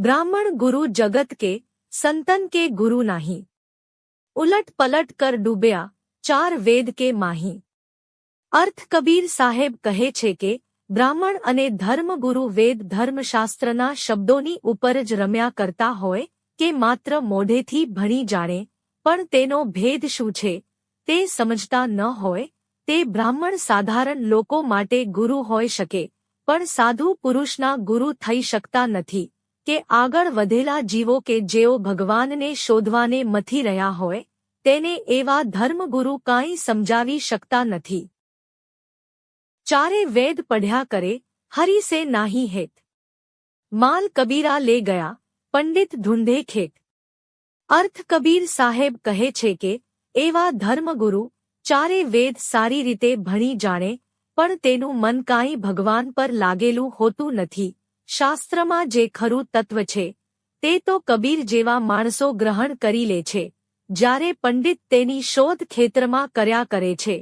ब्राह्मण गुरु जगत के संतन के गुरु नाही उलट पलट कर डूबया चार वेद के माही अर्थ कबीर साहेब कहे छे के ब्राह्मण अने धर्मगुरु वेद धर्मशास्त्रना शब्दों पर रम्या करता होय के मात्र मोढ़े थी भणी जाने पर तेनो भेद शू छे ते समझता न होय ते ब्राह्मण साधारण लोको माटे गुरु होय शके पण साधु पुरुषना गुरु थई शकता नथी કે આગળ વધેલા જીવો કે જેઓ ભગવાનને શોધવાને મથી રહ્યા હોય તેને એવા ધર્મગુરુ કાંઈ સમજાવી શકતા નથી ચારે વેદ પઢ્યા કરે હરી સે નાહી હેત માલ કબીરા લે ગયા પંડિત ઢૂંઢે ખેત અર્થ કબીર સાહેબ કહે છે કે એવા ધર્મગુરુ ચારે વેદ સારી રીતે ભણી જાણે પણ તેનું મન કાંઈ ભગવાન પર લાગેલું હોતું નથી શાસ્ત્રમાં જે ખરું તત્વ છે તે તો કબીર જેવા માણસો ગ્રહણ કરી લે છે જ્યારે પંડિત તેની શોધ ખેતરમાં કર્યા કરે છે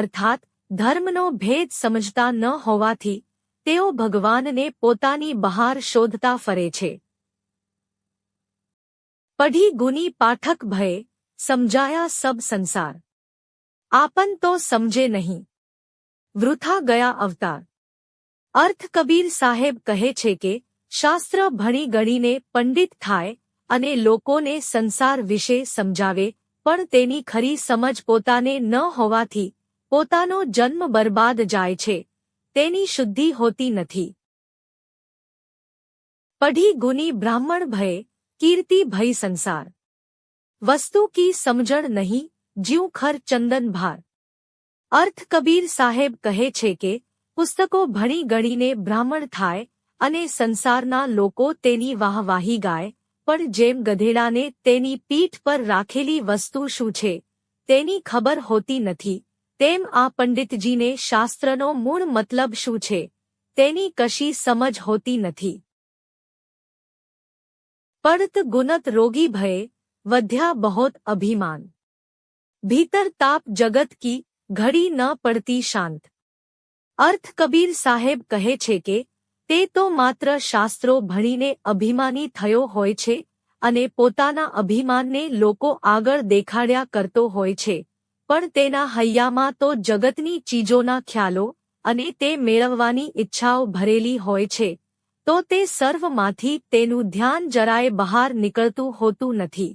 અર્થાત ધર્મનો ભેદ સમજતા ન હોવાથી તેઓ ભગવાનને પોતાની બહાર શોધતા ફરે છે પઢી ગુની પાઠક ભયે સમજાયા સબ સંસાર આપન તો સમજે નહીં વૃથા ગયા અવતાર अर्थ कबीर साहेब कहे छे के शास्त्र भणी गणी ने पंडित थाय अने लोको ने संसार विषय समझावे पण तेनी खरी समझ पोताने न होवा थी पोतानो जन्म बर्बाद जाए छे तेनी शुद्धि होती नथी पढ़ी गुनी ब्राह्मण भय कीर्ति भय संसार वस्तु की समझण नहीं ज्यू खर चंदन भार अर्थ कबीर साहेब कहे छे के પુસ્તકો ભણી ગણીને બ્રાહ્મણ થાય અને સંસારના લોકો તેની વાહવાહી ગાય પણ જેમ ગધેડાને તેની પીઠ પર રાખેલી વસ્તુ શું છે તેની ખબર હોતી નથી તેમ આ પંડિતજીને શાસ્ત્રનો મૂળ મતલબ શું છે તેની કશી સમજ હોતી નથી પડત ગુનત રોગી ભયે વધ્યા બહોત અભિમાન ભીતર તાપ જગત કી ઘડી ન પડતી શાંત અર્થ કબીર સાહેબ કહે છે કે તે તો માત્ર શાસ્ત્રો ભણીને અભિમાની થયો હોય છે અને પોતાના અભિમાનને લોકો આગળ દેખાડ્યા કરતો હોય છે પણ તેના હૈયામાં તો જગતની ચીજોના ખ્યાલો અને તે મેળવવાની ઈચ્છાઓ ભરેલી હોય છે તો તે સર્વમાંથી તેનું ધ્યાન જરાય બહાર નીકળતું હોતું નથી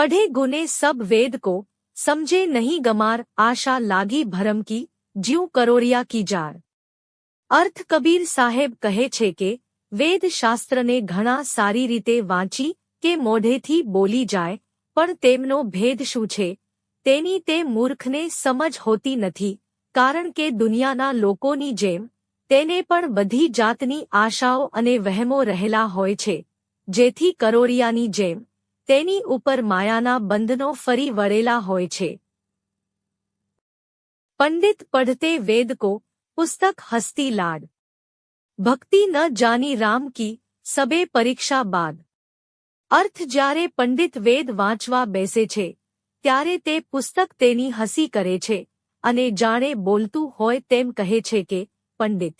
પઢે ગુને સબ વેદ કો સમજે નહીં ગમાર આશા લાગી ભરમ કી જીવ કરોરિયા કી જાર અર્થ કબીર સાહેબ કહે છે કે વેદશાસ્ત્રને ઘણા સારી રીતે વાંચી કે મોઢેથી બોલી જાય પણ તેમનો ભેદ શું છે તેની તે મૂર્ખને સમજ હોતી નથી કારણ કે દુનિયાના લોકોની જેમ તેને પણ બધી જાતની આશાઓ અને વહેમો રહેલા હોય છે જેથી કરોરિયાની જેમ તેની ઉપર માયાના બંધનો ફરી વળેલા હોય છે પંડિત પઢતે વેદ કો પુસ્તક હસ્તી લાડ ભક્તિ ન જાની રામ કી સબે પરીક્ષા બાદ અર્થ જ્યારે પંડિત વેદ વાંચવા બેસે છે ત્યારે તે પુસ્તક તેની હસી કરે છે અને જાણે બોલતું હોય તેમ કહે છે કે પંડિત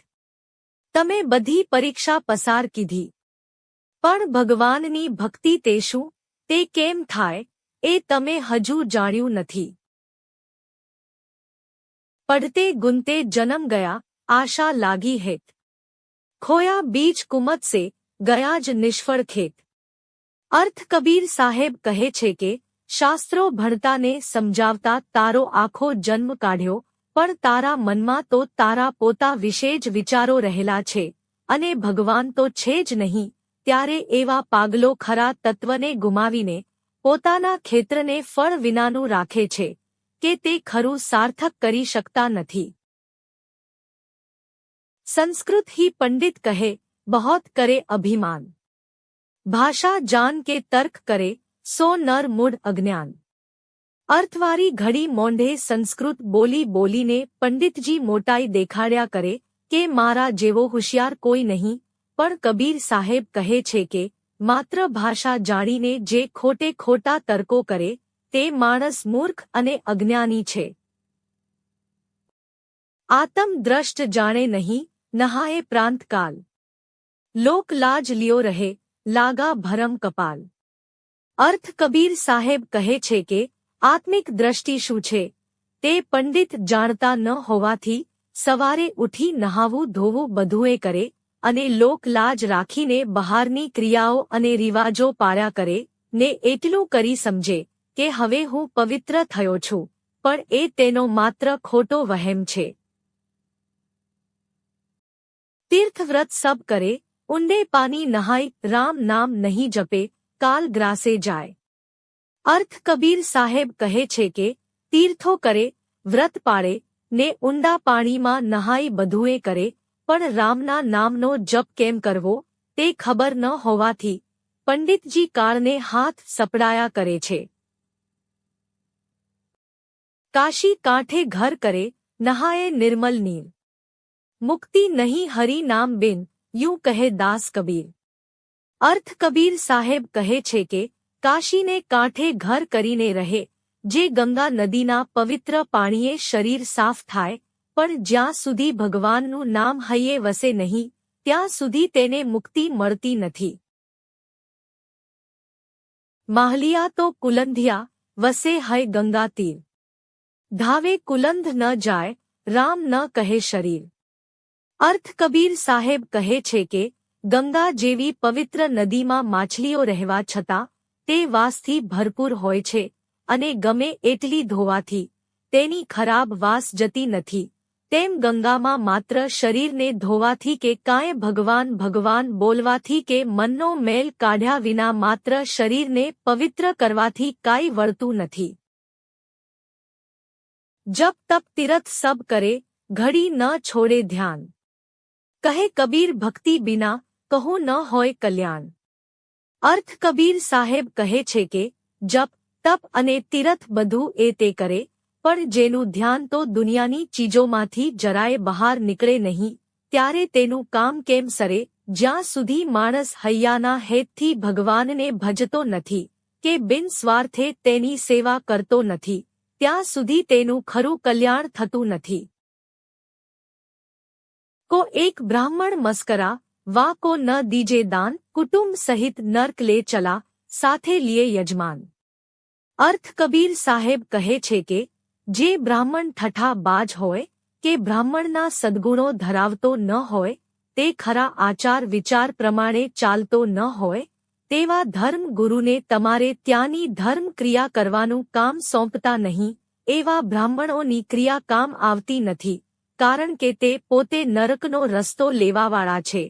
તમે બધી પરીક્ષા પસાર કીધી પણ ભગવાનની ભક્તિ તે શું તે કેમ થાય એ તમે હજુ જાણ્યું નથી પડતે ગુંતે જન્મ ગયા આશા લાગી હેત ખોયા બીજ કુમત ગયા જ નિષ્ફળ ખેત અર્થ કબીર સાહેબ કહે છે કે શાસ્ત્રો ભણતાને સમજાવતા તારો આખો જન્મ કાઢ્યો પણ તારા મનમાં તો તારા પોતા વિશે જ વિચારો રહેલા છે અને ભગવાન તો છે જ નહીં प्यारे एवा पागलो खरा तत्व ने गुमावीने પોતાના ક્ષેત્રને ફળ વિનાનું રાખે છે કે તે ખરો સાર્થક કરી શકતા નથી સંસ્કૃત હી પંડિત કહે બહોત કરે અભિમાન ભાષા જાન કે તર્ક કરે સો નર મુડ અજ્ઞાન અર્થ વારી ઘડી મોંડે સંસ્કૃત બોલી બોલીને પંડિતજી મોટાઈ દેખાડ્યા કરે કે મારા જેવો હોશિયાર કોઈ નહીં पर कबीर साहेब कहे छे के मातृभाषा जाड़ी ने जे खोटे खोटा तर्को करे ते मानस मूर्ख अने अज्ञानी छे आत्म दृष्ट जाने नहीं नहाए प्रांत काल लोक लाज लियो रहे लागा भरम कपाल अर्थ कबीर साहेब कहे छे के आत्मिक दृष्टि छे ते पंडित जाणता न होवा थी सवारे उठी नहावू धोवू बधुए करे અને લોકલાજ રાખીને બહારની ક્રિયાઓ અને રિવાજો પાર્યા કરે ને એટલું કરી સમજે કે હવે હું પવિત્ર થયો છું પણ એ તેનો માત્ર ખોટો વહેમ છે તીર્થવ્રત સબ કરે ઊંડે પાની નહાય રામ નામ નહીં જપે કાલ ગ્રાસે જાય અર્થ કબીર સાહેબ કહે છે કે તીર્થો કરે વ્રત પાળે ને ઊંડા પાણીમાં નહાઈ બધુએ કરે पण रामना नाम नो जप केम करवो ते खबर न होवा थी पंडित जी कार ने हाथ सपड़ाया करे छे काशी कांठे घर करे नहाए निर्मल नील मुक्ति नहीं हरि नाम बिन यू कहे दास कबीर अर्थ कबीर साहेब कहे छे के काशी ने कांठे घर करीने रहे जे गंगा नदी ना पवित्र पाणीए शरीर साफ थाय પણ જ્યાં સુધી ભગવાનનું નામ હૈયે વસે નહીં ત્યાં સુધી તેને મુક્તિ મળતી નથી માહલિયા તો કુલંધિયા વસે હૈ ગંગા તીર ધાવે કુલંધ ન જાય રામ ન કહે શરીર અર્થ કબીર સાહેબ કહે છે કે ગંગા જેવી પવિત્ર નદીમાં માછલીઓ રહેવા છતાં તે વાસથી ભરપૂર હોય છે અને ગમે એટલી ધોવાથી તેની ખરાબ વાસ જતી નથી तेम गंगामा मात्र शरीर ने धोवा थी के काय भगवान भगवान बोलवा थी के मनो मेल काढ़ा विना मात्र शरीर ने पवित्र करवा थी काई वर्तु नथी जब तप तीरथ सब करे घड़ी न छोड़े ध्यान कहे कबीर भक्ति बिना कहो न हो कल्याण अर्थ कबीर साहेब कहे छे के जप तप अने तीरथ बधु ते करे पर जेनु ध्यान तो दुनिया की चीजों में जराए बहार निकले नहीं त्यारे तेनु काम केम सरे ज्या सुधी मानस हैयाना हेथी भगवान ने भजतो नथी के बिन स्वार्थे तेनी सेवा करतो नथी त्या सुधी तेनु खरु कल्याण थतु नथी को एक ब्राह्मण मस्करा वा को न दीजे दान कुटुंब सहित नर्क ले चला साथे लिए यजमान अर्थ कबीर साहेब कहे छे के જે બ્રાહ્મણ ઠઠાબાજ હોય કે બ્રાહ્મણના સદગુણો ધરાવતો ન હોય તે ખરા આચાર વિચાર પ્રમાણે ચાલતો ન હોય તેવા ધર્મ ગુરુને તમારે ત્યાંની ધર્મ ક્રિયા કરવાનું કામ સોંપતા નહીં એવા બ્રાહ્મણોની ક્રિયા કામ આવતી નથી કારણ કે તે પોતે નરકનો રસ્તો લેવાવાળા છે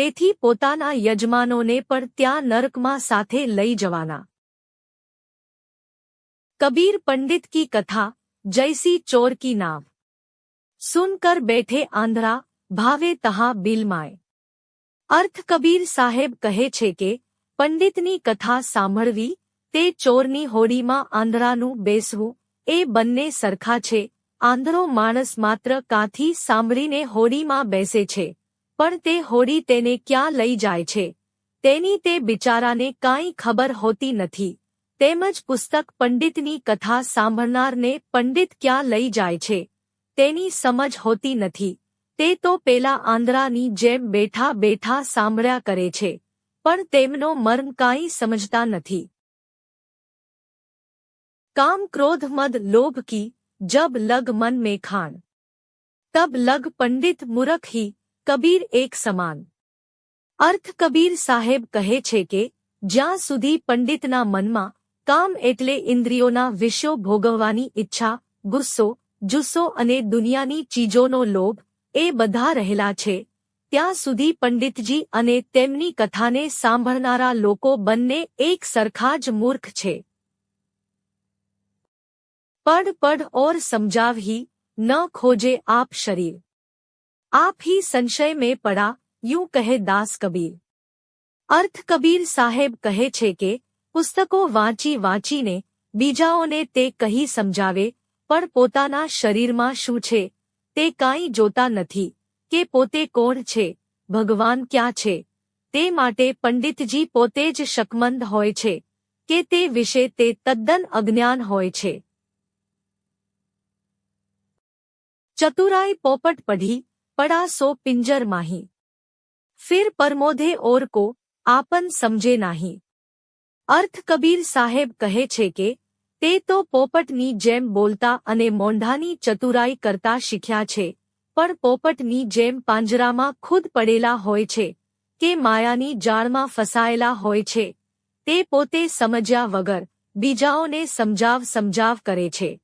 તેથી પોતાના યજમાનોને પણ ત્યાં નરકમાં સાથે લઈ જવાના કબીર પંડિત કી કથા जैसी चोर की नाव सुनकर बैठे आंध्रा ભાવે તહા બિલમાય અર્થ કબીર સાહેબ કહે છે કે પંડિતની કથા સાંભળવી તે ચોરની હોડીમાં આંધળાનું બેસવું એ બંને સરખા છે આંધળો માણસ માત્ર કાંથી સાંભળીને હોડીમાં બેસે છે પણ તે હોડી તેને ક્યાં લઈ જાય છે તેની તે બિચારાને કાંઈ ખબર હોતી નથી तेमज पुस्तक पंडित नी कथा सांभनार ने पंडित क्या लई जाए छे तेनी समझ होती नथी ते तो पेला आंद्रा नी जेम बैठा बैठा सांभ्या करे छे पर तेमनो मर्म काई समझता नथी काम क्रोध मद लोभ की जब लग मन में खान तब लग पंडित मुरख ही कबीर एक समान अर्थ कबीर साहेब कहे छे के ज्या सुधी पंडित ना मनमा તમ એટલે ઇન્દ્રિયોના વિષયો ભોગવાની ઈચ્છા ગુરસો જુસો અને દુનિયાની ચીજોનો લોભ એ બધા રહેલા છે ત્યાં સુધી પંડિતજી અને તેમની કથાને સાંભળનારા લોકો બનને એક સરખા જ મૂર્ખ છે પડ પડ ઓર સમજાવહી ન ખોજે આપ શરીર આપ હી સંશય મે પડા યુ કહે દાસ કબીર અર્થ કબીર સાહેબ કહે છે કે पुस्तकों वाची वाची ने बीजाओं ने ते कही समझावे पर પોતાના શરીરમાં શું છે તે કાઈ જોતા નથી કે પોતે કોણ છે ભગવાન ક્યા છે તે માટે પંડિતજી પોતે જ શકમંદ હોય છે કે તે વિષે તે તદ્દન અજ્ઞાન હોય છે ચતુરાય પોપટ پڑھی પડા સો પિંજર માહી ફિર પરમોધે ઓરકો આપન સમજે નહીં अर्थ कबीर साहेब कहे छे के ते तो पोपटनी जेम बोलता अने मोंढानी चतुराई करता शिख्या छे पर पोपटनी जेम पांजरामा खुद पड़ेला होय छे के मायानी जाड़मा फसायेला होय छे ते पोते समझ्या वगर बीजाओं ने समझाव समझाव करे छे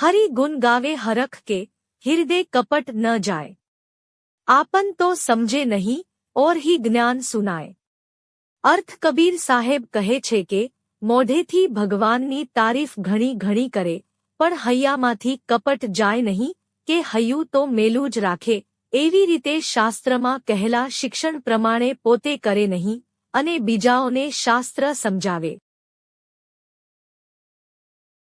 हरि गुण गावे हरख के हृदय कपट न जाए आपन तो समझे नहीं और ही ज्ञान सुनाए અર્થ કબીર સાહેબ કહે છે કે મોઢેથી ભગવાનની તારીફ ઘણી ઘણી કરે પણ હૈયામાંથી કપટ જાય નહીં કે હૈયું તો મેલું જ રાખે એવી રીતે શાસ્ત્રમાં કહેલા શિક્ષણ પ્રમાણે પોતે કરે નહીં અને બીજાઓને શાસ્ત્ર સમજાવે